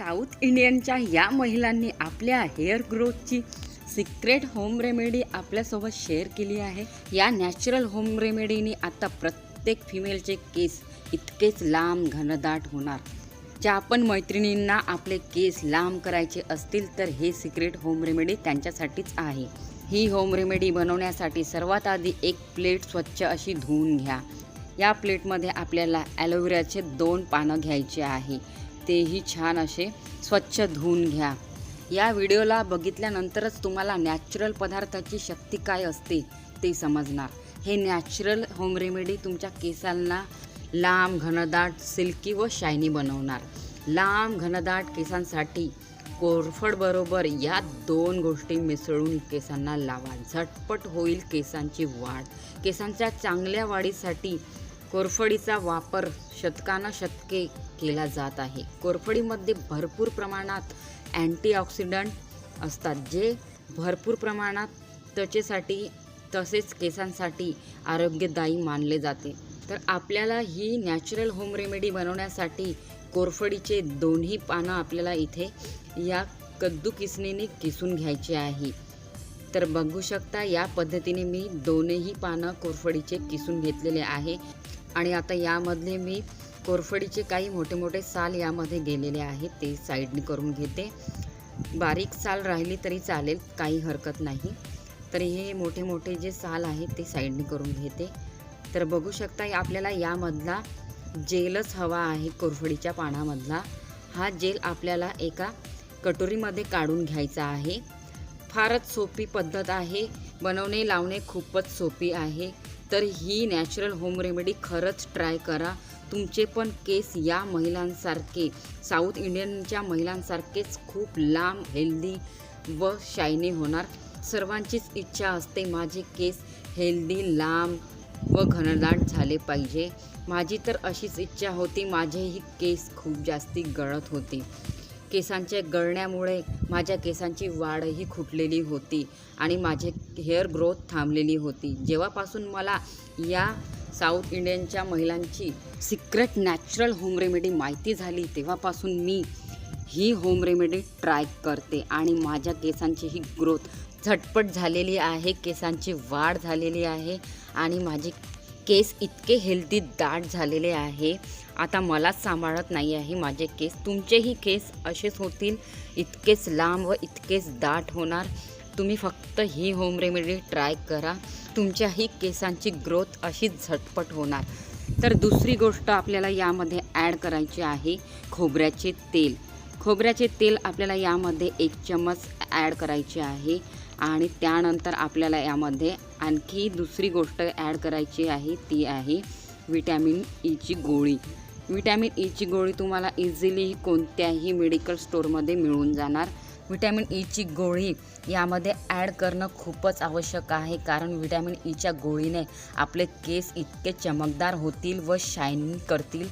South इंडियनच्या या महिलांनी आपल्या हेअर ग्रोथची सिक्रेट होम रेमेडी आपल्यासोबत शेअर केली आहे. या नॅचरल होम रेमेडीने आता प्रत्येक फिमेलचे केस इतकेच लांब घनदाट होणार. ज्या आपण मैत्रिणींना आपले केस लांब करायचे असतील तर हे सिक्रेट होम रेमेडी त्यांच्यासाठीच आहे. ही होम रेमेडी बनवण्यासाठी सर्वात आधी एक प्लेट स्वच्छ अशी धुवून घ्या. या प्लेटमध्ये आपल्याला ॲलोवेराचे दोन पानं घ्यायचे आहे. तेही छान असे. स्वच्छ धुवून घ्या. या व्हिडिओला बघितल्यानंतरच तुम्हाला नॅचरल पदार्थाची शक्ती काय असते ते समजणार. हे नॅचरल होम रेमेडी तुमच्या केसांना लांब घनदाट सिल्की व शायनी बनवणार. लांब घनदाट केसांसाठी कोरफडबरोबर या दोन गोष्टी मिसळून केसांना लावा. झटपट होईल केसांची वाढ. केसांच्या चांगल्या वाढीसाठी कोरफडीचा वापर शतकानं शतके केला जात आहे. कोरफडीमध्ये भरपूर प्रमाणात अँटीऑक्सिडंट असतात जे भरपूर प्रमाणात त्वचेसाठी तसेच केसांसाठी आरोग्यदायी मानले जाते. तर आपल्याला ही नॅचरल होम रेमेडी बनवण्यासाठी कोरफडीचे दोन्ही पानं आपल्याला इथे या कद्दू किसणीने किसून घ्यायचे आहे. तर बघू शकता या पद्धतीने मी दोनही पानं कोरफडीचे किसून घेतलेले आहे. आणि आता यामधले मी कोरफडीचे काही मोठे मोठे साल यामध्ये गेलेले आहेत ते साईडने करून घेते. बारीक साल राहिली तरी चालेल काही हरकत नाही. तर हे मोठे मोठे जे साल आहेत ते साईडने करून घेते. तर बघू शकता आपल्याला यामधला जेलच हवा आहे कोरफडीच्या पानामधला. हा जेल आपल्याला एका कटोरीमध्ये काढून घ्यायचा आहे. फारच सोपी पद्धत आहे. बनवणे लावणे खूपच सोपी आहे. तर ही नॅचरल होम रेमेडी खरंच ट्राय करा. तुमचे पण केस या महिलांसारखे साऊथ इंडियनच्या महिलांसारखेच खूप लांब हेल्दी व शायनी होणार. सर्वांचीच इच्छा असते माझे केस हेल्दी लांब व घनदाट झाले पाहिजे. माझी तर अशीच इच्छा होती माझेही केस खूप जास्ती गळत होते. केसांच्या गळण्यामुळे माझ्या केसांची वाढही खुटलेली होती आणि माझे हेअर ग्रोथ थांबलेली होती. जेव्हापासून मला या साऊथ इंडियनच्या महिलांची सिक्रेट नॅचरल होम रेमेडी माहिती झाली तेव्हापासून मी ही होम रेमेडी ट्राय करते आणि माझ्या केसांची ही ग्रोथ झटपट झालेली आहे केसांची वाढ झालेली आहे आणि माझी केस इतके हेल्दी दाट झालेले आहे. आता मलाच सांभाळत नाही आहे माझे केस. तुमचेही केस असेच होतील. इतकेच लांब व इतकेच दाट होणार. तुम्ही फक्त ही होम रेमेडी ट्राय करा. तुमच्याही केसांची ग्रोथ अशीच झटपट होणार. तर दुसरी गोष्ट आपल्याला यामध्ये ॲड करायची आहे खोबऱ्याचे तेल. खोबऱ्याचे तेल आपल्याला यामध्ये एक चमच ॲड करायचे आहे. आणि त्यानंतर आपल्याला यामध्ये आणखी दुसरी गोष्ट ॲड करायची आहे ती आहे विटॅमिन ईची गोळी. विटॅमिन ईची गोळी तुम्हाला इझिली कोणत्याही मेडिकल स्टोअरमध्ये मिळून जाणार. विटॅमिन ईची गोळी यामध्ये ॲड करणं खूपच आवश्यक आहे कारण विटॅमिन ईच्या गोळीने आपले केस इतके चमकदार होतील व शायनिंग करतील.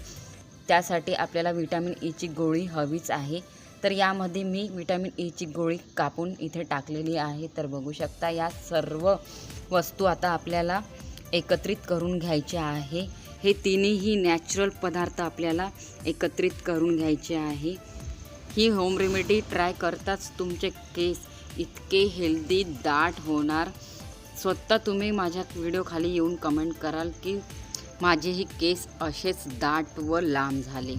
त्यासाठी आपल्याला विटॅमिन ईची गोळी हवीच आहे. तर यामध्ये मी विटॅमिन ईची गोळी कापून इथे टाकलेली आहे. तर बघू शकता या सर्व वस्तू आता आपल्याला एकत्रित करून घ्यायच्या आहे. हे तिन्ही नॅचरल पदार्थ आपल्याला एकत्रित करून घ्यायचे आहे. ही होम रेमेडी ट्राय करताच तुमचे केस इतके हेल्दी दाट होणार. स्वतः तुम्ही माझ्या व्हिडिओखाली येऊन कमेंट कराल की माझेही केस असेच दाट व लांब झाले.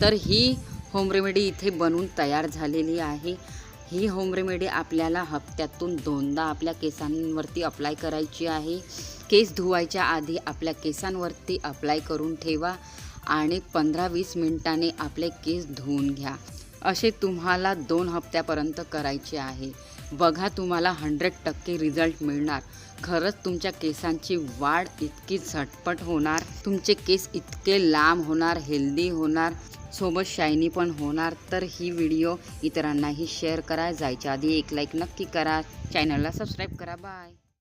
तर ही होम रेमेडी इथे बनवून तयार झालेली आहे. ही होम रेमेडी आपल्याला हप्त्यातून दोनदा आपल्या केसांवरती अप्लाय करायची आहे. केस धुवायच्या आधी आपल्या केसांवरती अप्लाय करून ठेवा आणि पंधरा वीस मिनटाने आपले केस धुवून घ्या. असे तुम्हाला दोन हप्त्यापर्यंत करायचे आहे. बघा तुम्हाला हंड्रेड टक्के रिझल्ट मिळणार. खरंच तुमच्या केसांची वाढ इतकी झटपट होणार. तुमचे केस इतके लांब होणार हेल्दी होणार. सोबत शायनी पण होणार तर ही व्हिडिओ इतरांनाही शेअर करा. जायच्या आधी एक लाईक नक्की करा. चॅनलला सबस्क्राईब करा. बाय